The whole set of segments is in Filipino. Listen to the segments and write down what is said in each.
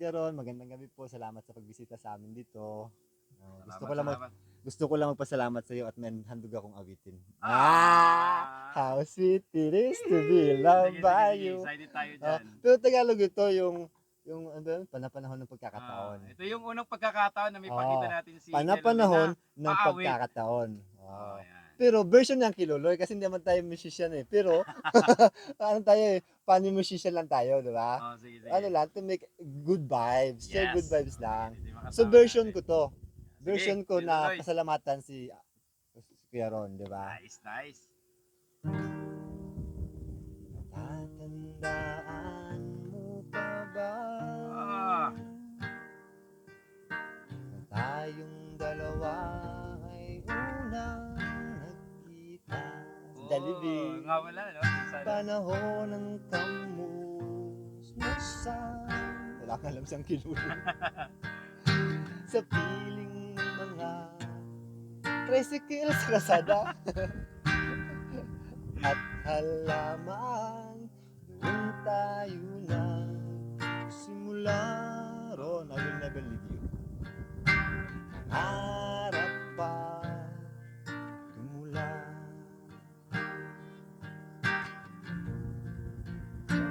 Garon, magandang gabi po. Salamat sa pagbisita sa amin dito. Uh, gusto Salamat, ko lang mag- gusto ko lang magpasalamat sa iyo at may handog akong awitin. Ah! Ah! How sweet it is to be loved by you. Excited tayo Ah, dyan. pero Tagalog ito yung yung ano panapanahon ng pagkakataon. Ah, ito yung unang pagkakataon na may pakita Oo. natin si panapanahon ng pagkakataon. Oh. Yan. Pero version ng Kiluloy kasi hindi naman tayo musician eh. Pero ano tayo eh, funny musician lang tayo, di ba? Oh, sige, sige. Ano lang, to make good vibes. Share Yes. good vibes lang. Hindi makasama So version natin. ko to. Version ko na pasalamatan si Kuya Ron, di ba? Nice, nice. Tatandaan mo pa ba? Ah. Na tayong dalawa Oo, nga wala, no? Sana. Panahon ng kamusmusan Wala ka alam siyang kinulo Sa piling ng mga Tricycle sa kasada At halaman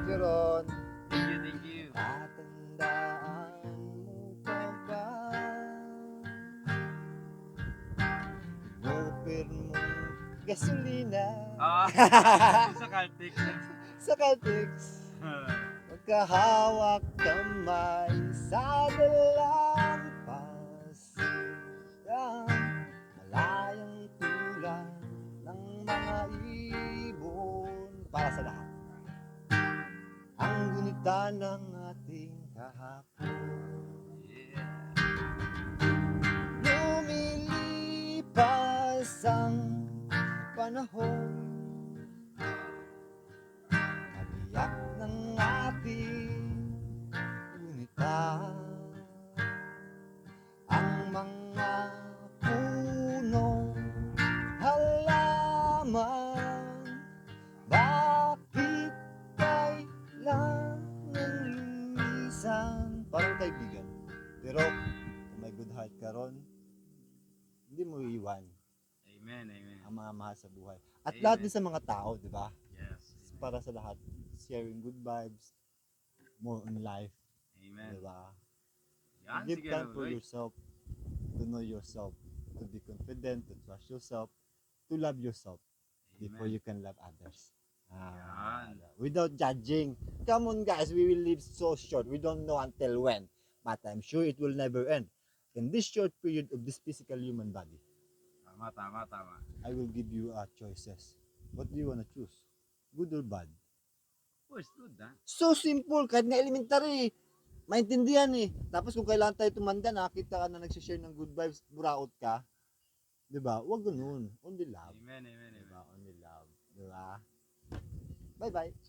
you, Ron. Thank you, thank you. Tatandaan mo pa ba? Gopir mong gasolina Ah, sa Caltex. sa Caltex. Magkahawak kamay sa dalampasigan Malayang tulad ng mga ibon Para sa lahat Gunita ng ating kahapon. Yeah. Lumilipas ang panahon. Kabiyak ng ating gunita lumisan Parang kaibigan Pero kung may good heart ka ron Hindi mo iiwan Amen, amen. ang mga mahal sa buhay. At Amen. lahat din sa mga tao, di ba? Yes. Para sa lahat, sharing good vibes, more on life, Amen. di ba? Yan, Give sige, time for Loloy. yourself, to know yourself, to be confident, to trust yourself, to love yourself before Amen. you can love others. Ah, Yan. without judging. Come on guys, we will live so short. We don't know until when. But I'm sure it will never end. In this short period of this physical human body, Tama, tama, tama. I will give you uh, choices. What do you wanna choose? Good or bad? Oh, it's good, ha? So simple, kahit na elementary. Maintindihan eh. Tapos kung kailangan tayo tumanda, nakakita ka na nagsishare ng good vibes, buraot ka. 'Di ba? Huwag ganun. Only love. Amen, amen, amen. ba? Only love. 'Di ba? Bye-bye.